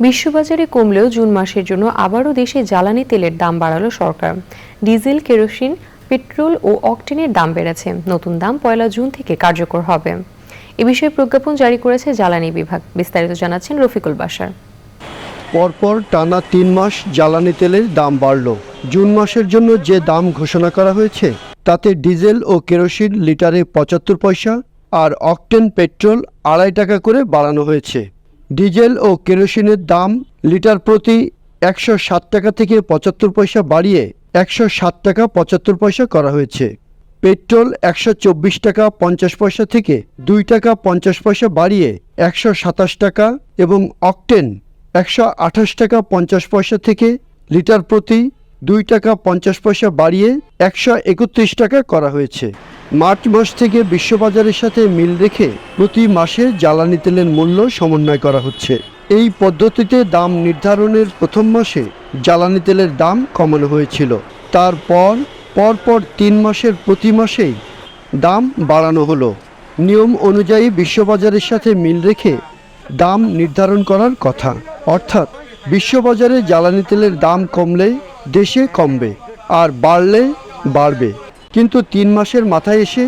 বিশ্ববাজারে কমলেও জুন মাসের জন্য আবারও দেশে জ্বালানি তেলের দাম বাড়ালো সরকার। ডিজেল, কেরোসিন, পেট্রোল ও অকটেনের দাম বেড়েছে। নতুন দাম পয়লা জুন থেকে কার্যকর হবে। এ বিষয়ে প্রজ্ঞাপন জারি করেছে জ্বালানি বিভাগ। বিস্তারিত জানাচ্ছেন রফিকুল বাসার। পরপর টানা তিন মাস জ্বালানি তেলের দাম বাড়ল। জুন মাসের জন্য যে দাম ঘোষণা করা হয়েছে, তাতে ডিজেল ও কেরোসিন লিটারে পঁচাত্তর পয়সা আর অকটেন পেট্রোল আড়াই টাকা করে বাড়ানো হয়েছে। ডিজেল ও কেরোসিনের দাম লিটার প্রতি একশো সাত টাকা থেকে পঁচাত্তর পয়সা বাড়িয়ে একশো সাত টাকা পঁচাত্তর পয়সা করা হয়েছে। পেট্রোল একশো চব্বিশ টাকা পঞ্চাশ পয়সা থেকে দুই টাকা পঞ্চাশ পয়সা বাড়িয়ে একশো সাতাশ টাকা এবং অকটেন একশো আঠাশ টাকা পঞ্চাশ পয়সা থেকে লিটার প্রতি দুই টাকা পঞ্চাশ পয়সা বাড়িয়ে একশো একত্রিশ টাকা করা হয়েছে। মার্চ মাস থেকে বিশ্ববাজারের সাথে মিল রেখে প্রতি মাসে জ্বালানি তেলের মূল্য সমন্বয় করা হচ্ছে। এই পদ্ধতিতে দাম নির্ধারণের প্রথম মাসে জ্বালানি তেলের দাম কমানো হয়েছিল। তারপর, পরপর তিন মাসের প্রতি মাসেই দাম বাড়ানো হলো। নিয়ম অনুযায়ী বিশ্ববাজারের সাথে মিল রেখে দাম নির্ধারণ করার কথা। অর্থাৎ, বিশ্ববাজারে জ্বালানি তেলের দাম কমলে দেশে কমবে, আর বাড়লে বাড়বে। কিন্তু তিন মাসের মাথায় এসে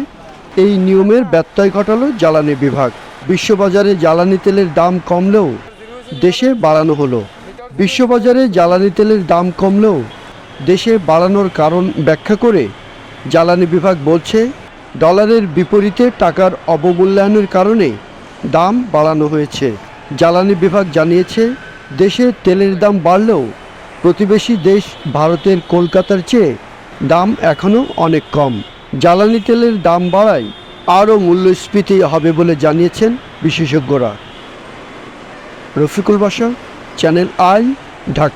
এই নিয়মের ব্যত্যয় ঘটালো জ্বালানি বিভাগ। বিশ্ববাজারে জ্বালানি তেলের দাম কমলেও দেশে বাড়ানো হলো। বিশ্ববাজারে জ্বালানি তেলের দাম কমলেও দেশে বাড়ানোর কারণ ব্যাখ্যা করে জ্বালানি বিভাগ বলছে, ডলারের বিপরীতে টাকার অবমূল্যায়নের কারণে দাম বাড়ানো হয়েছে। জ্বালানি বিভাগ জানিয়েছে, দেশে তেলের দাম বাড়লেও প্রতিবেশী দেশ ভারতের কলকাতার চেয়ে দাম এখনও অনেক কম। জ্বালানি তেলের দাম বাড়ায় আরও মূল্যস্ফীতি হবে বলে জানিয়েছেন বিশেষজ্ঞরা। রফিকুল বাসা চ্যানেল আই, ঢাকা।